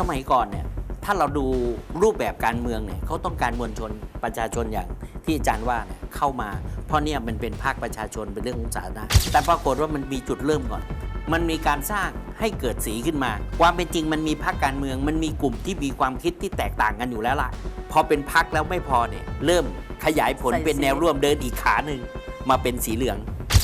สมัยก่อนเนี่ยถ้าเราดูรูปแบบการเมืองเนี่ยเขาต้องการมวลชนประชาชนอย่างที่อาจารย์ว่าเนี่ยเข้ามา เพราะเนี่ยมันเป็นภาคประชาชนเป็นเรื่องของสาธารณะแต่ปรากฏว่ามันมีจุดเริ่มก่อน มันมีการสร้างให้เกิดสีขึ้นมา ความเป็นจริงมันมีพรรคการเมือง มันมีกลุ่มที่มีความคิดที่แตกต่างกันอยู่แล้วล่ะพอเป็นพรรคแล้วไม่พอเนี่ยเริ่มขยายผลเป็นแนวร่วมเดินอีกขาหนึ่งมาเป็นสีเหลือง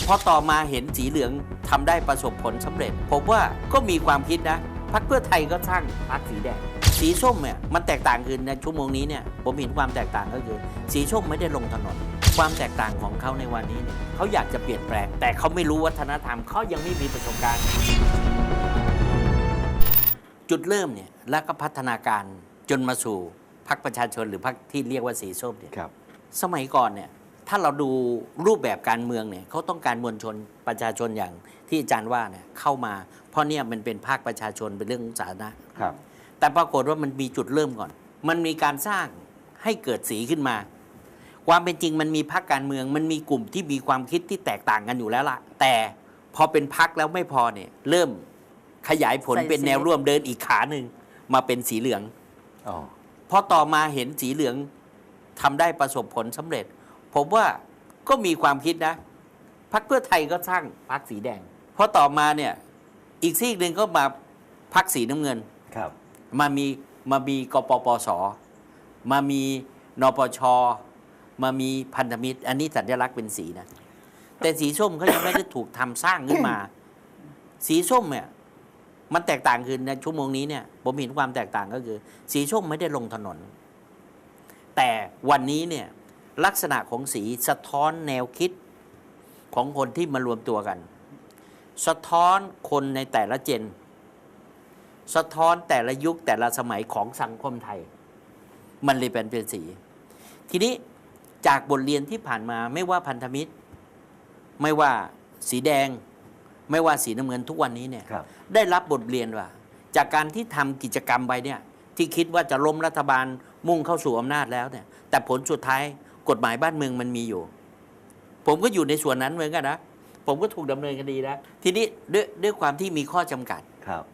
พอต่อมาเห็นสีเหลืองทำได้ประสบผลสำเร็จ ผมว่าก็มีความคิดนะ พรรคเพื่อไทยก็สร้างพรรคสีแดง สีส้มเนี่ยมันแตกต่างกันในชั่วโมงนี้เนี่ยผมเห็นความแตกต่างก็คือ สีส้มไม่ได้ลงถนน ความแตกต่างของเขาในวันนี้เนี่ยเขาอยากจะเปลี่ยนแปลง แต่เขาไม่รู้วัฒนธรรมเขายังไม่มีประสบการณ์ จุดเริ่มเนี่ยแล้วก็พัฒนาการจนมาสู่พรรคประชาชนหรือพรรคที่เรียกว่าสีส้มเนี่ยครับสมัยก่อนเนี่ย ถ้าเราดูรูปแบบการเมืองเนี่ยเขาต้องการมวลชนประชาชนอย่างที่อาจารย์ว่าเนี่ยเข้ามา เพราะเนี่ยมันเป็นภาคประชาชนเป็นเรื่องของสาธารณะครับ แต่ปรากฏว่ามันมีจุดเริ่มก่อน มันมีการสร้างให้เกิดสีขึ้นมา ความเป็นจริงมันมีพรรคการเมือง มันมีกลุ่มที่มีความคิดที่แตกต่างกันอยู่แล้วล่ะแต่พอเป็นพรรคแล้วไม่พอเนี่ยเริ่มขยายผลใส่เป็นสีแนวร่วมเดินอีกขาหนึ่งมาเป็นสีเหลืองอ๋อพอต่อมาเห็นสีเหลืองทำได้ประสบผลสำเร็จ ผมว่าก็มีความคิดนะพรรคเพื่อไทยก็สร้างพรรคสีแดงพอต่อมาเนี่ย อีกซีกหนึ่งก็มาพรรคสีน้ำเงินครับ มามีมามีกปปส มามีนปช มามีพันธมิตร อันนี้สัญลักษณ์เป็นสีนะ แต่สีส้มเขายังไม่ได้ถูกทำสร้างขึ้นมา สีส้มเนี่ยมันแตกต่างคือในชั่วโมงนี้เนี่ย ผมเห็นความแตกต่างก็คือ สีส้มไม่ได้ลงถนน แต่วันนี้เนี่ย ลักษณะของสีสะท้อนแนวคิดของคนที่มารวมตัวกัน สะท้อนคนในแต่ละเจน สะท้อนแต่ละยุคแต่ละสมัยของสังคมไทย มันเลยเป็นเป็นสี ทีนี้จากบทเรียนที่ผ่านมาไม่ว่าพันธมิตร ไม่ว่าสีแดง ไม่ว่าสีน้ำเงินทุกวันนี้เนี่ยครับได้รับบทเรียนว่า จากการที่ทำกิจกรรมไปเนี่ยที่คิดว่าจะล้มรัฐบาลมุ่งเข้าสู่อำนาจแล้วเนี่ยแต่ผลสุดท้าย กฎหมายบ้านเมืองมันมีอยู่ ผมก็อยู่ในส่วนนั้นเหมือนกันนะผมก็ถูกดำเนินคดีนะทีนี้ด้วยด้วยความที่มีข้อจำกัด ครับ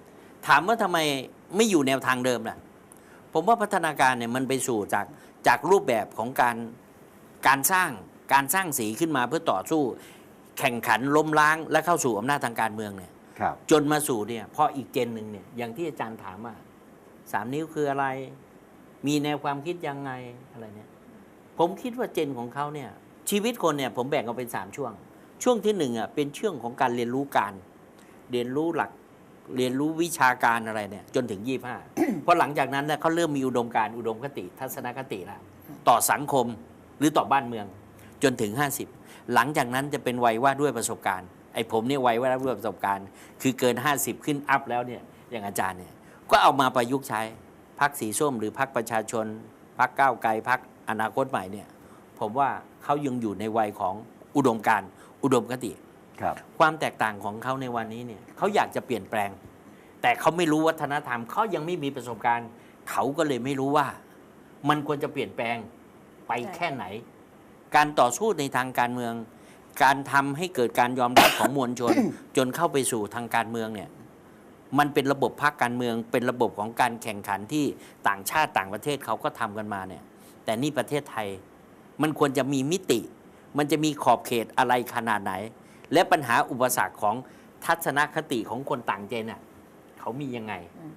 ถามว่าทำไมไม่อยู่แนวทางเดิมล่ะ ผมว่าพัฒนาการเนี่ยมันไปสู่จากจากรูปแบบของการการสร้างการสร้างสีขึ้นมาเพื่อต่อสู้ แข่งขันล้มล้างและเข้าสู่อำนาจทางการเมืองเนี่ย ครับ จนมาสู่เนี่ยพออีกเจนหนึ่งเนี่ยอย่างที่อาจารย์ถามว่าสามนิ้วคืออะไร มีแนวความคิดยังไงอะไรเนี่ย ผมคิดว่าเจนของเขาเนี่ยชีวิตคนเนี่ยผมแบ่งออกเป็นสามช่วง ช่วงที่หนึ่งอะเป็นช่วงของการเรียนรู้การ เรียนรู้หลักเรียนรู้วิชาการอะไรเนี่ยจนถึงยี่ห้าเพราะหลังจากนั้นเนี่ยเขาเริ่มมีอุดมการอุดมคติ ทัศนคติแล้วต่อสังคมหรือต่อบ้านเมืองจนถึง 50 หลังจากนั้นจะเป็นวัยว่าด้วยประสบการณ์ไอ้ผมเนี่ยวัยว่าด้วยประสบการณ์ คือเกิน 50 ขึ้นอัพแล้วเนี่ยอย่างอาจารย์เนี่ยก็เอามาประยุกต์ใช้พักสีส้มหรือพักประชาชนพักก้าวไกลพัก อนาคตใหม่เนี่ยผมว่าเขายังอยู่ในวัยของอุดมการณ์อุดมคติครับ ความแตกต่างของเขาในวันนี้เนี่ยเขาอยากจะเปลี่ยนแปลง แต่เขาไม่รู้วัฒนธรรมเขายังไม่มีประสบการณ์ เขาก็เลยไม่รู้ว่า มันควรจะเปลี่ยนแปลงไปใช่แค่ไหน การต่อสู้ในทางการเมือง การทำให้เกิดการยอมรับของมวลชน จนเข้าไปสู่ทางการเมืองเนี่ยมันเป็นระบบพรรคการเมือง เป็นระบบของการแข่งขันที่ต่างชาติต่างประเทศเขาก็ทำกันมาเนี่ย แต่นี่ประเทศไทย มันควรจะมีมิติ มันจะมีขอบเขตอะไรขนาดไหน และปัญหาอุปสรรคของทัศนคติของคนต่างเจนน่ะเขามียังไง